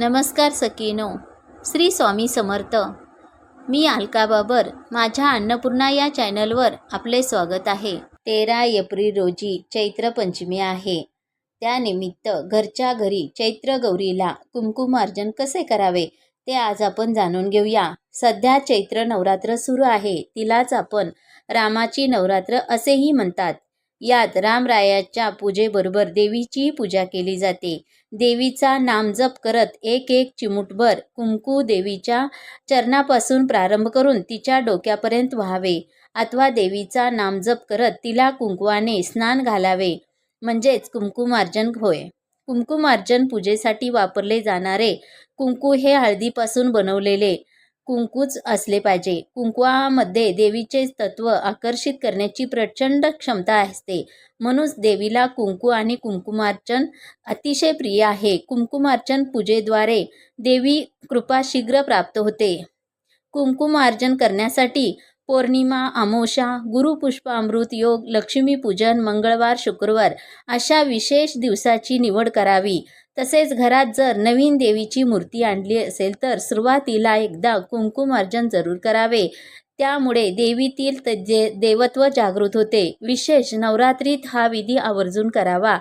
नमस्कार सकीनो. श्री स्वामी समर्थ. मी अलका बाबर माझ्या अन्नपूर्णा या चॅनलवर आपले स्वागत आहे. तेरा एप्रिल रोजी चैत्र पंचमी आहे. त्यानिमित्त घरच्या घरी चैत्र गौरीला कुमकुमार्जन कसे करावे ते आज आपण जाणून घेऊया. सध्या चैत्र नवरात्र सुरू आहे. तिलाच आपण रामाची नवरात्र असेही म्हणतात. यात रामरायाच्या पूजेबरोबर देवीचीही पूजा केली जाते. देवीचा नामजप करत एक एक चिमुटभर कुंकू देवीच्या चरणापासून प्रारंभ करून तिच्या डोक्यापर्यंत व्हावे. अथवा देवीचा नामजप करत तिला कुंकवाने स्नान घालावे. म्हणजेच कुंकुमार्जन होय. कुंकुमार्जन पूजेसाठी वापरले जाणारे कुंकू हे हळदीपासून बनवलेले. कुंकूच असले पाहिजे. कुंकवामध्ये देवीचे तत्व आकर्षित करण्याची प्रचंड क्षमता असते. म्हणूनच देवीला कुंकू आणि कुंकुमार्चन अतिशय प्रिय आहे. कुंकुमार्चन पूजेद्वारे देवी कृपा शीघ्र प्राप्त होते. कुंकुमार्जन करण्यासाठी पौर्णिमा अमोषा गुरुपुष्प अमृत योग लक्ष्मीपूजन मंगळवार शुक्रवार अशा विशेष दिवसाची निवड करावी. तसेच घरात जर नवीन देवीची मूर्ती आणली असेल तर सुरुवातीला एकदा कुंकुमार्जन जरूर करावे. त्यामुळे देवीतील त- जे देवत्व जागृत होते. विशेष नवरात्रीत हा विधी आवर्जून करावा.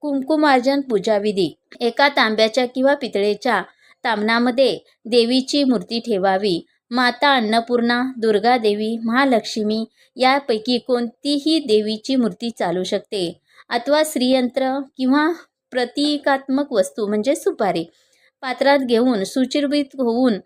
कुंकुमार्जन पूजाविधी एका तांब्याच्या किंवा पितळेच्या तामणामध्ये देवीची मूर्ती ठेवावी. माता अन्नपूर्णा दुर्गा देवी महालक्ष्मी यापैकी कोणतीही देवीची मूर्ती चालू शकते. अथवा श्रीयंत्र किंवा प्रतिकात्मक वस्तू म्हणजे सुपारी. पात्रात घेऊन सुचिर्भित होऊन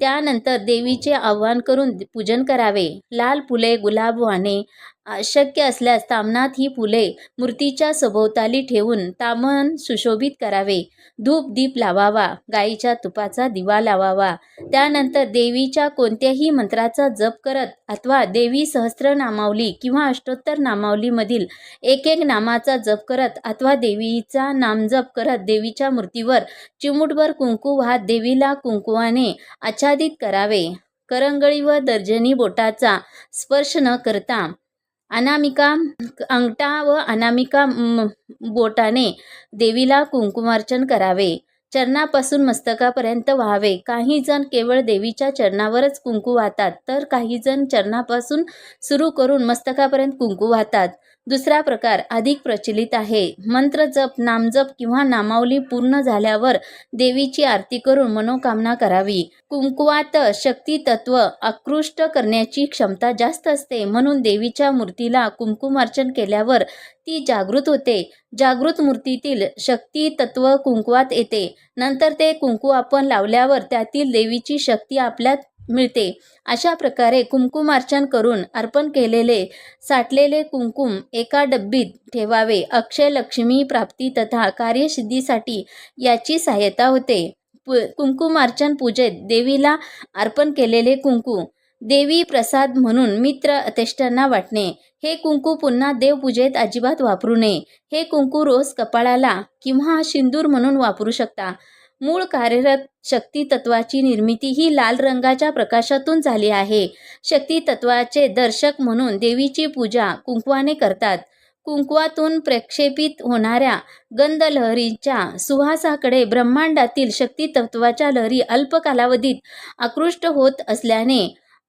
त्यानंतर देवीचे आवाहन करून पूजन करावे. लाल फुले गुलाब वाणे शक्य असल्यास तामनात ही फुले मूर्तीच्या सभोवताली ठेवून तामन सुशोभित करावे. धूप दीप लावावा गाईच्या तुपाचा दिवा लावावा. त्यानंतर देवीच्या कोणत्याही मंत्राचा जप करत अथवा देवी सहस्त्रनामावली किंवा अष्टोत्तर नामावलीमधील एक एक नामाचा जप करत अथवा देवीचा नामजप करत देवीच्या मूर्तीवर चिमुटभर कुंकू वाहत देवीला कुंकुवाने आच्छादित करावे. करंगळी व दर्जनी बोटाचा स्पर्श न करता अनामिका अंगठा व अनामिका बोटाने देवीला कुंकुमार्चन करावे. चरणापासून मस्तकापर्यंत व्हावे. काही जण केवळ देवीच्या चरणावरच कुंकू वाहतात तर काही जण चरणापासून सुरू करून मस्तकापर्यंत कुंकू वाहतात. दुसरा प्रकार अधिक प्रचलित आहे. मंत्र जप नामजप किंवा नामावली पूर्ण झाल्यावर देवीची आरती करून मनोकामना करावी. कुंकुवात शक्ती तत्व आकृष्ट करण्याची क्षमता जास्त असते. म्हणून देवीच्या मूर्तीला कुंकुमार्चन केल्यावर ती जागृत होते. जागृत मूर्तीतील शक्ती तत्व कुंकुवात येते. नंतर ते कुंकू आपण लावल्यावर त्यातील देवीची शक्ती आपल्यात मिळते. अशा प्रकारे कुंकुमार्चन करून अर्पण केलेले साठलेले कुंकुम एका डब्बीत ठेवावे. अक्षय लक्ष्मी प्राप्ती तथा कार्यसिद्धीसाठी याची सहाय्यता होते. पु कुंकुमार्चन पूजेत देवीला अर्पण केलेले कुंकू देवी प्रसाद म्हणून मित्र अतेष्टांना वाटणे. हे कुंकू पुन्हा देवपूजेत अजिबात वापरू नये. हे कुंकू रोज कपाळाला किंवा सिंदूर म्हणून वापरू शकता. मूळ कार्यरत शक्ती तत्वाची निर्मिती ही लाल रंगाच्या प्रकाशातून झाली आहे. शक्ती तत्वाचे दर्शक म्हणून देवीची पूजा कुंकवाने करतात. कुंकवातून प्रक्षेपित होणाऱ्या गंधलहरीच्या सुहासाकडे ब्रह्मांडातील शक्ती तत्वाच्या लहरी अल्प कालावधीत आकृष्ट होत असल्याने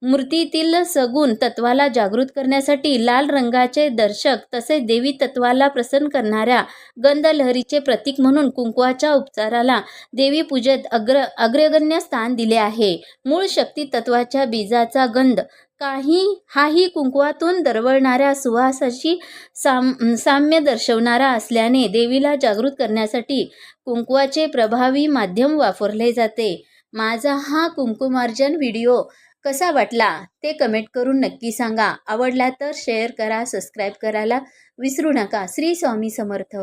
मूर्तीतील सगुण तत्वाला जागृत करण्यासाठी लाल रंगाचे दर्शक तसेच देवी तत्वाला प्रसन्न करणाऱ्या गंधलहरीचे प्रतीक म्हणून कुंकवाच्या उपचाराला देवी पूजेत अग्र अग्रगण्य स्थान दिले आहे. मूळ शक्ती तत्वाच्या बीजाचा गंध. काही हाही कुंकवातून दरवळणाऱ्या सुवासाशी साम साम्य दर्शवणारा असल्याने देवीला जागृत करण्यासाठी कुंकवाचे प्रभावी माध्यम वापरले जाते. माझा हा कुंकुमार्जन व्हिडिओ कसा वाटला ते कमेंट करून नक्की सांगा. आवडला तर शेअर करा सबस्क्राईब करायला विसरू नका. श्री स्वामी समर्थ.